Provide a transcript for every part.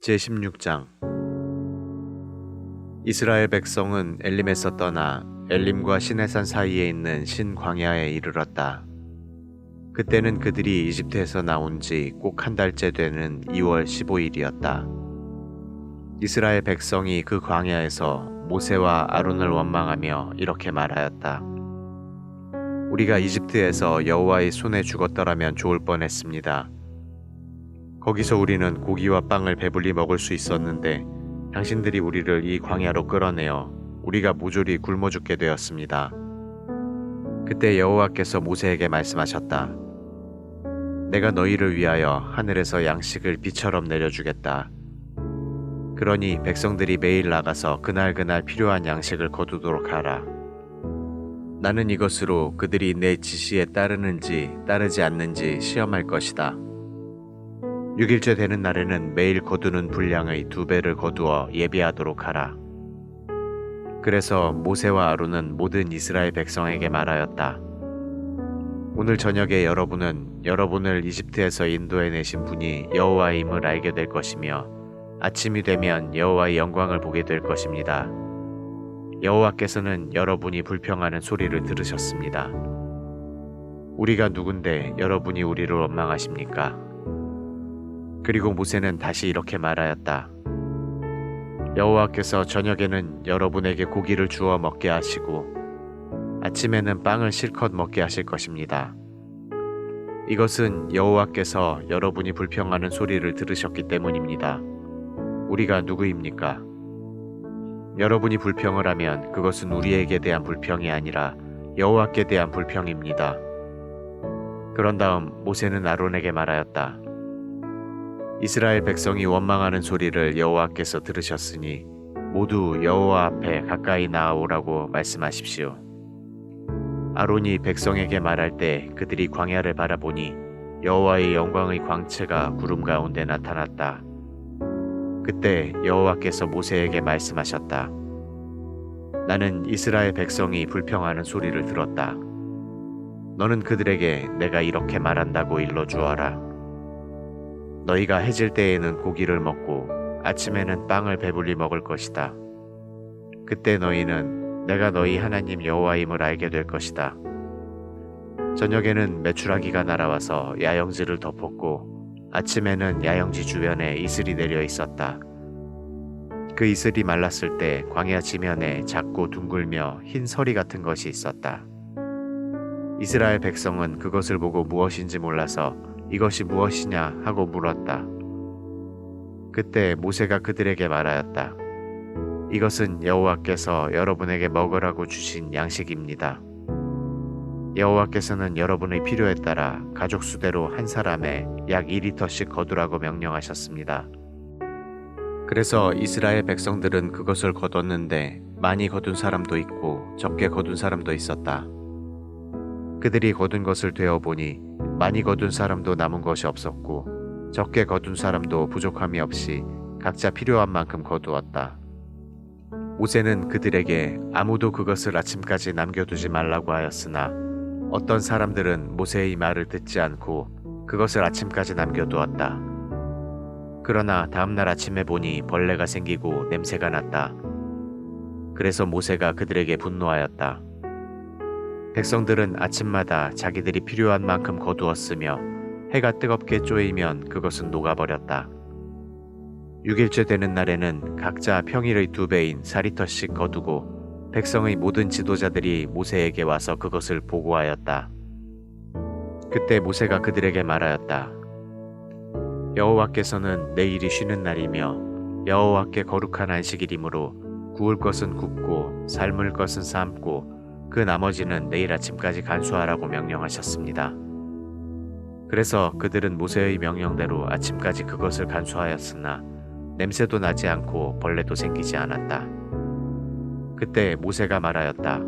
제16장 이스라엘 백성은 엘림에서 떠나 엘림과 시내산 사이에 있는 신광야에 이르렀다. 그때는 그들이 이집트에서 나온 지 꼭 한 달째 되는 2월 15일이었다. 이스라엘 백성이 그 광야에서 모세와 아론을 원망하며 이렇게 말하였다. 우리가 이집트에서 여호와의 손에 죽었더라면 좋을 뻔했습니다. 거기서 우리는 고기와 빵을 배불리 먹을 수 있었는데 당신들이 우리를 이 광야로 끌어내어 우리가 모조리 굶어 죽게 되었습니다. 그때 여호와께서 모세에게 말씀하셨다. 내가 너희를 위하여 하늘에서 양식을 비처럼 내려주겠다. 그러니 백성들이 매일 나가서 그날그날 필요한 양식을 거두도록 하라. 나는 이것으로 그들이 내 지시에 따르는지 따르지 않는지 시험할 것이다. 6일째 되는 날에는 매일 거두는 분량의 두 배를 거두어 예비하도록 하라. 그래서 모세와 아론은 모든 이스라엘 백성에게 말하였다. 오늘 저녁에 여러분은 여러분을 이집트에서 인도해 내신 분이 여호와임을 알게 될 것이며 아침이 되면 여호와의 영광을 보게 될 것입니다. 여호와께서는 여러분이 불평하는 소리를 들으셨습니다. 우리가 누군데 여러분이 우리를 원망하십니까? 그리고 모세는 다시 이렇게 말하였다. 여호와께서 저녁에는 여러분에게 고기를 주어 먹게 하시고 아침에는 빵을 실컷 먹게 하실 것입니다. 이것은 여호와께서 여러분이 불평하는 소리를 들으셨기 때문입니다. 우리가 누구입니까? 여러분이 불평을 하면 그것은 우리에게 대한 불평이 아니라 여호와께 대한 불평입니다. 그런 다음 모세는 아론에게 말하였다. 이스라엘 백성이 원망하는 소리를 여호와께서 들으셨으니 모두 여호와 앞에 가까이 나아오라고 말씀하십시오. 아론이 백성에게 말할 때 그들이 광야를 바라보니 여호와의 영광의 광채가 구름 가운데 나타났다. 그때 여호와께서 모세에게 말씀하셨다. 나는 이스라엘 백성이 불평하는 소리를 들었다. 너는 그들에게 내가 이렇게 말한다고 일러 주어라. 너희가 해질 때에는 고기를 먹고 아침에는 빵을 배불리 먹을 것이다. 그때 너희는 내가 너희 하나님 여호와임을 알게 될 것이다. 저녁에는 메추라기가 날아와서 야영지를 덮었고 아침에는 야영지 주변에 이슬이 내려 있었다. 그 이슬이 말랐을 때 광야 지면에 작고 둥글며 흰 서리 같은 것이 있었다. 이스라엘 백성은 그것을 보고 무엇인지 몰라서 이것이 무엇이냐 하고 물었다. 그때 모세가 그들에게 말하였다. 이것은 여호와께서 여러분에게 먹으라고 주신 양식입니다. 여호와께서는 여러분의 필요에 따라 가족 수대로 한 사람에 약 2리터씩 거두라고 명령하셨습니다. 그래서 이스라엘 백성들은 그것을 거뒀는데 많이 거둔 사람도 있고 적게 거둔 사람도 있었다. 그들이 거둔 것을 되어 보니 많이 거둔 사람도 남은 것이 없었고 적게 거둔 사람도 부족함이 없이 각자 필요한 만큼 거두었다. 모세는 그들에게 아무도 그것을 아침까지 남겨두지 말라고 하였으나 어떤 사람들은 모세의 말을 듣지 않고 그것을 아침까지 남겨두었다. 그러나 다음날 아침에 보니 벌레가 생기고 냄새가 났다. 그래서 모세가 그들에게 분노하였다. 백성들은 아침마다 자기들이 필요한 만큼 거두었으며 해가 뜨겁게 쪼이면 그것은 녹아버렸다. 6일째 되는 날에는 각자 평일의 두 배인 4리터씩 거두고 백성의 모든 지도자들이 모세에게 와서 그것을 보고하였다. 그때 모세가 그들에게 말하였다. 여호와께서는 내일이 쉬는 날이며 여호와께 거룩한 안식일이므로 구울 것은 굽고 삶을 것은 삶고 그 나머지는 내일 아침까지 간수하라고 명령하셨습니다. 그래서 그들은 모세의 명령대로 아침까지 그것을 간수하였으나 냄새도 나지 않고 벌레도 생기지 않았다. 그때 모세가 말하였다.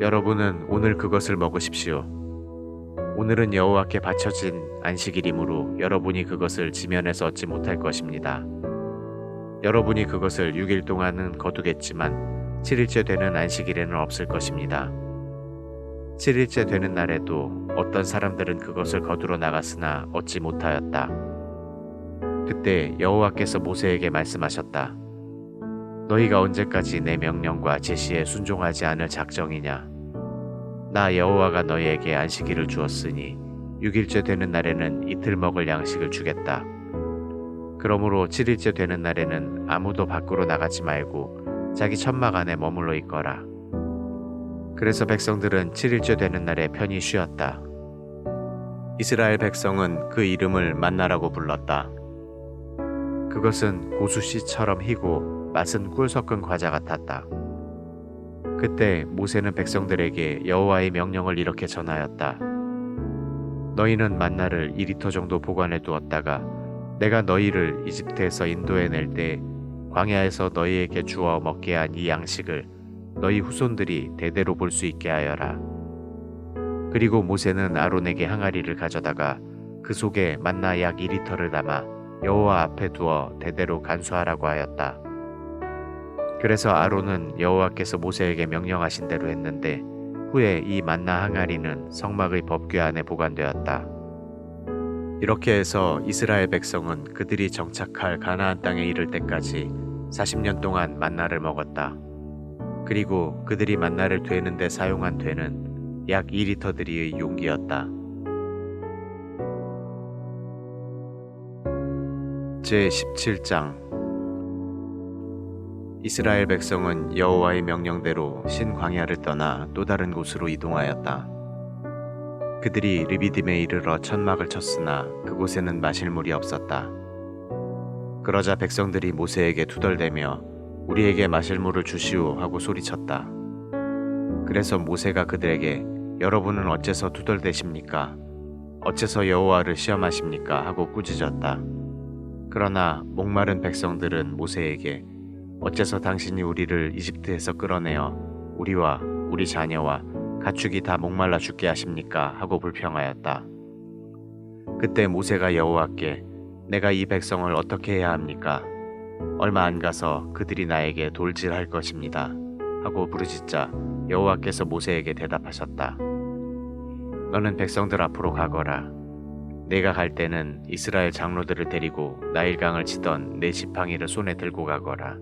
여러분은 오늘 그것을 먹으십시오. 오늘은 여호와께 바쳐진 안식일이므로 여러분이 그것을 지면에서 얻지 못할 것입니다. 여러분이 그것을 6일 동안은 거두겠지만 7일째 되는 안식일에는 없을 것입니다. 7일째 되는 날에도 어떤 사람들은 그것을 거두러 나갔으나 얻지 못하였다. 그때 여호와께서 모세에게 말씀하셨다. 너희가 언제까지 내 명령과 제시에 순종하지 않을 작정이냐? 나 여호와가 너희에게 안식일을 주었으니 6일째 되는 날에는 이틀 먹을 양식을 주겠다. 그러므로 7일째 되는 날에는 아무도 밖으로 나가지 말고 자기 천막 안에 머물러 있거라. 그래서 백성들은 7일째 되는 날에 편히 쉬었다. 이스라엘 백성은 그 이름을 만나라고 불렀다. 그것은 고수씨처럼 희고 맛은 꿀 섞은 과자 같았다. 그때 모세는 백성들에게 여호와의 명령을 이렇게 전하였다. 너희는 만나를 2리터 정도 보관해 두었다가 내가 너희를 이집트에서 인도해 낼 때 광야에서 너희에게 주어 먹게 한 이 양식을 너희 후손들이 대대로 볼 수 있게 하여라. 그리고 모세는 아론에게 항아리를 가져다가 그 속에 만나 약 2리터를 담아 여호와 앞에 두어 대대로 간수하라고 하였다. 그래서 아론은 여호와께서 모세에게 명령하신 대로 했는데 후에 이 만나 항아리는 성막의 법궤 안에 보관되었다. 이렇게 해서 이스라엘 백성은 그들이 정착할 가나안 땅에 이를 때까지 40년 동안 만나를 먹었다. 그리고 그들이 만나를 되는데 사용한 되는 약 2리터들이의 용기였다. 제 17장 이스라엘 백성은 여호와의 명령대로 신광야를 떠나 또 다른 곳으로 이동하였다. 그들이 르비딤에 이르러 천막을 쳤으나 그곳에는 마실 물이 없었다. 그러자 백성들이 모세에게 투덜대며 우리에게 마실 물을 주시오 하고 소리쳤다. 그래서 모세가 그들에게 여러분은 어째서 투덜대십니까? 어째서 여호와를 시험하십니까? 하고 꾸짖었다. 그러나 목마른 백성들은 모세에게 어째서 당신이 우리를 이집트에서 끌어내어 우리와 우리 자녀와 가축이 다 목말라 죽게 하십니까? 하고 불평하였다. 그때 모세가 여호와께 내가 이 백성을 어떻게 해야 합니까? 얼마 안 가서 그들이 나에게 돌질할 것입니다. 하고 부르짖자 여호와께서 모세에게 대답하셨다. 너는 백성들 앞으로 가거라. 내가 갈 때는 이스라엘 장로들을 데리고 나일강을 치던 내 지팡이를 손에 들고 가거라.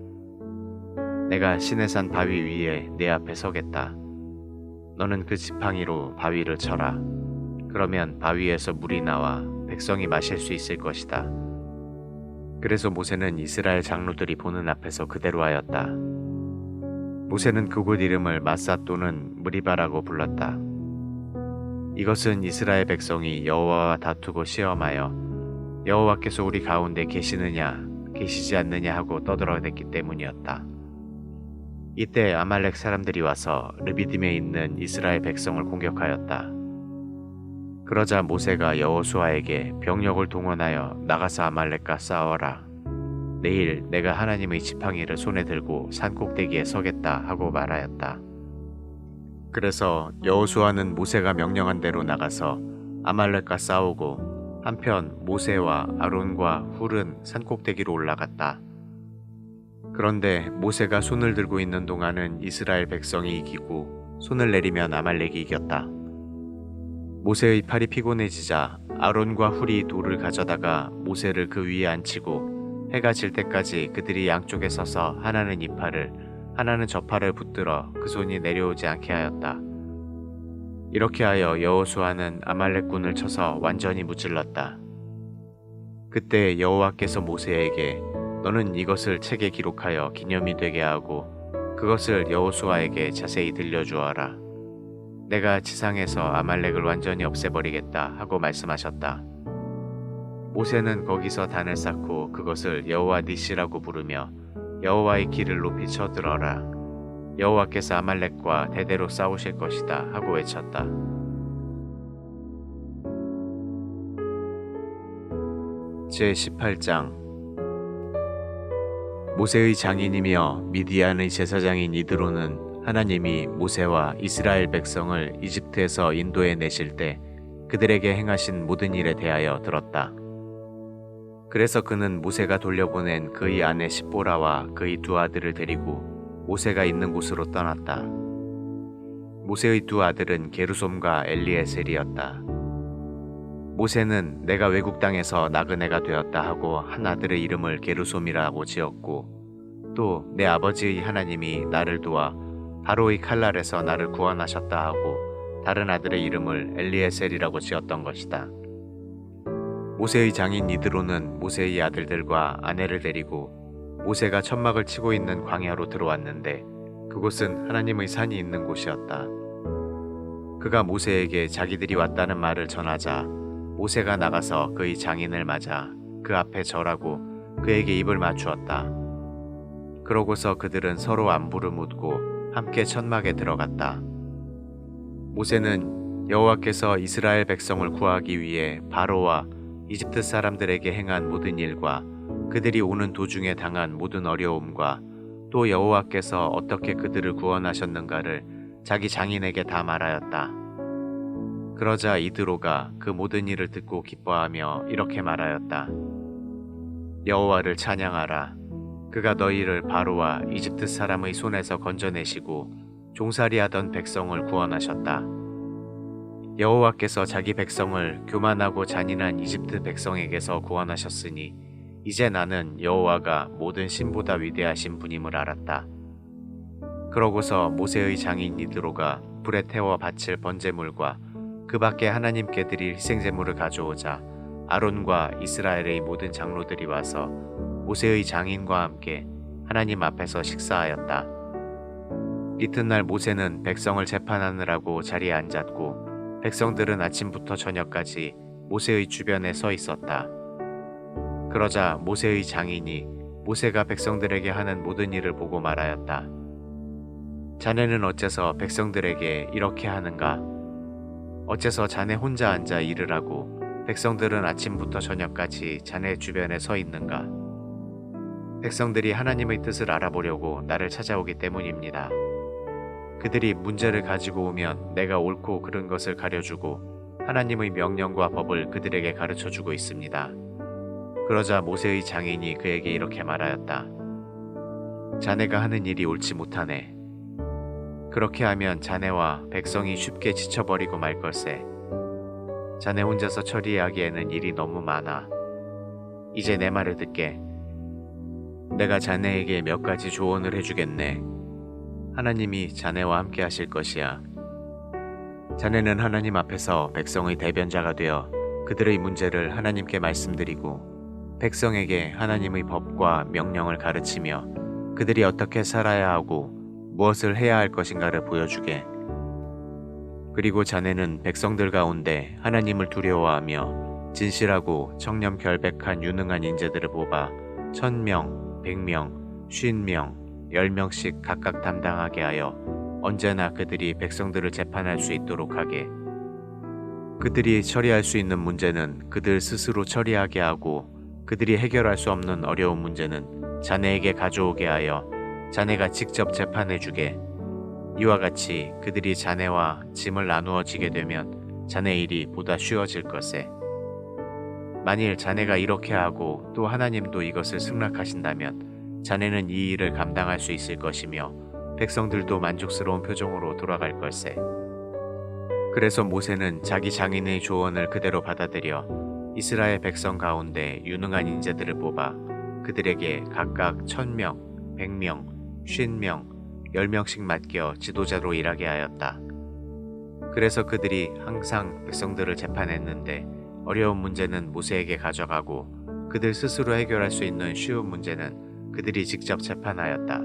내가 시내산 바위 위에 내 앞에 서겠다. 너는 그 지팡이로 바위를 쳐라. 그러면 바위에서 물이 나와 백성이 마실 수 있을 것이다. 그래서 모세는 이스라엘 장로들이 보는 앞에서 그대로 하였다. 모세는 그곳 이름을 마사 또는 무리바라고 불렀다. 이것은 이스라엘 백성이 여호와와 다투고 시험하여 여호와께서 우리 가운데 계시느냐 계시지 않느냐 하고 떠들어댔기 때문이었다. 이때 아말렉 사람들이 와서 르비딤에 있는 이스라엘 백성을 공격하였다. 그러자 모세가 여호수아에게 병력을 동원하여 나가서 아말렉과 싸워라. 내일 내가 하나님의 지팡이를 손에 들고 산 꼭대기에 서겠다 하고 말하였다. 그래서 여호수아는 모세가 명령한 대로 나가서 아말렉과 싸우고 한편 모세와 아론과 훌은 산 꼭대기로 올라갔다. 그런데 모세가 손을 들고 있는 동안은 이스라엘 백성이 이기고 손을 내리면 아말렉이 이겼다. 모세의 팔이 피곤해지자 아론과 훌이 돌을 가져다가 모세를 그 위에 앉히고 해가 질 때까지 그들이 양쪽에 서서 하나는 이 팔을 하나는 저 팔을 붙들어 그 손이 내려오지 않게 하였다. 이렇게 하여 여호수아는 아말렉군을 쳐서 완전히 무찔렀다. 그때 여호와께서 모세에게 너는 이것을 책에 기록하여 기념이 되게 하고 그것을 여호수아에게 자세히 들려주어라. 내가 지상에서 아말렉을 완전히 없애버리겠다 하고 말씀하셨다. 모세는 거기서 단을 쌓고 그것을 여호와 니시라고 부르며 여호와의 길을 높이 쳐들어라. 여호와께서 아말렉과 대대로 싸우실 것이다 하고 외쳤다. 제 18장 모세의 장인이며 미디안의 제사장인 이드로는 하나님이 모세와 이스라엘 백성을 이집트에서 인도해 내실 때 그들에게 행하신 모든 일에 대하여 들었다. 그래서 그는 모세가 돌려보낸 그의 아내 십보라와 그의 두 아들을 데리고 모세가 있는 곳으로 떠났다. 모세의 두 아들은 게르솜과 엘리에셀이었다. 모세는 내가 외국 땅에서 나그네가 되었다 하고 한 아들의 이름을 게르솜이라고 지었고 또 내 아버지의 하나님이 나를 도와 바로의 칼날에서 나를 구원하셨다 하고 다른 아들의 이름을 엘리에셀이라고 지었던 것이다. 모세의 장인 이드로는 모세의 아들들과 아내를 데리고 모세가 천막을 치고 있는 광야로 들어왔는데 그곳은 하나님의 산이 있는 곳이었다. 그가 모세에게 자기들이 왔다는 말을 전하자 모세가 나가서 그의 장인을 맞아 그 앞에 절하고 그에게 입을 맞추었다. 그러고서 그들은 서로 안부를 묻고 함께 천막에 들어갔다. 모세는 여호와께서 이스라엘 백성을 구하기 위해 바로와 이집트 사람들에게 행한 모든 일과 그들이 오는 도중에 당한 모든 어려움과 또 여호와께서 어떻게 그들을 구원하셨는가를 자기 장인에게 다 말하였다. 그러자 이드로가 그 모든 일을 듣고 기뻐하며 이렇게 말하였다. 여호와를 찬양하라. 그가 너희를 바로와 이집트 사람의 손에서 건져내시고 종살이하던 백성을 구원하셨다. 여호와께서 자기 백성을 교만하고 잔인한 이집트 백성에게서 구원하셨으니 이제 나는 여호와가 모든 신보다 위대하신 분임을 알았다. 그러고서 모세의 장인 이드로가 불에 태워 바칠 번제물과 그 밖에 하나님께 드릴 희생제물을 가져오자 아론과 이스라엘의 모든 장로들이 와서 모세의 장인과 함께 하나님 앞에서 식사하였다. 이튿날 모세는 백성을 재판하느라고 자리에 앉았고 백성들은 아침부터 저녁까지 모세의 주변에 서 있었다. 그러자 모세의 장인이 모세가 백성들에게 하는 모든 일을 보고 말하였다. 자네는 어째서 백성들에게 이렇게 하는가? 어째서 자네 혼자 앉아 일을 하고 백성들은 아침부터 저녁까지 자네 주변에 서 있는가? 백성들이 하나님의 뜻을 알아보려고 나를 찾아오기 때문입니다. 그들이 문제를 가지고 오면 내가 옳고 그른 것을 가려주고 하나님의 명령과 법을 그들에게 가르쳐 주고 있습니다. 그러자 모세의 장인이 그에게 이렇게 말하였다. 자네가 하는 일이 옳지 못하네. 그렇게 하면 자네와 백성이 쉽게 지쳐버리고 말 걸세. 자네 혼자서 처리하기에는 일이 너무 많아. 이제 내 말을 듣게. 내가 자네에게 몇 가지 조언을 해주겠네. 하나님이 자네와 함께 하실 것이야. 자네는 하나님 앞에서 백성의 대변자가 되어 그들의 문제를 하나님께 말씀드리고 백성에게 하나님의 법과 명령을 가르치며 그들이 어떻게 살아야 하고 무엇을 해야 할 것인가를 보여주게. 그리고 자네는 백성들 가운데 하나님을 두려워하며 진실하고 청렴 결백한 유능한 인재들을 뽑아 천명, 백명, 쉰명, 열 명씩 각각 담당하게 하여 언제나 그들이 백성들을 재판할 수 있도록 하게. 그들이 처리할 수 있는 문제는 그들 스스로 처리하게 하고 그들이 해결할 수 없는 어려운 문제는 자네에게 가져오게 하여 자네가 직접 재판해 주게. 이와 같이 그들이 자네와 짐을 나누어 지게 되면 자네 일이 보다 쉬워질 것에. 만일 자네가 이렇게 하고 또 하나님도 이것을 승낙하신다면 자네는 이 일을 감당할 수 있을 것이며 백성들도 만족스러운 표정으로 돌아갈 걸세. 그래서 모세는 자기 장인의 조언을 그대로 받아들여 이스라엘 백성 가운데 유능한 인재들을 뽑아 그들에게 각각 천명, 백명, 쉰명, 열명씩 맡겨 지도자로 일하게 하였다. 그래서 그들이 항상 백성들을 재판했는데 어려운 문제는 모세에게 가져가고 그들 스스로 해결할 수 있는 쉬운 문제는 그들이 직접 재판하였다.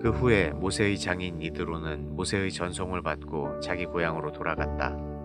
그 후에 모세의 장인 이드로는 모세의 전송을 받고 자기 고향으로 돌아갔다.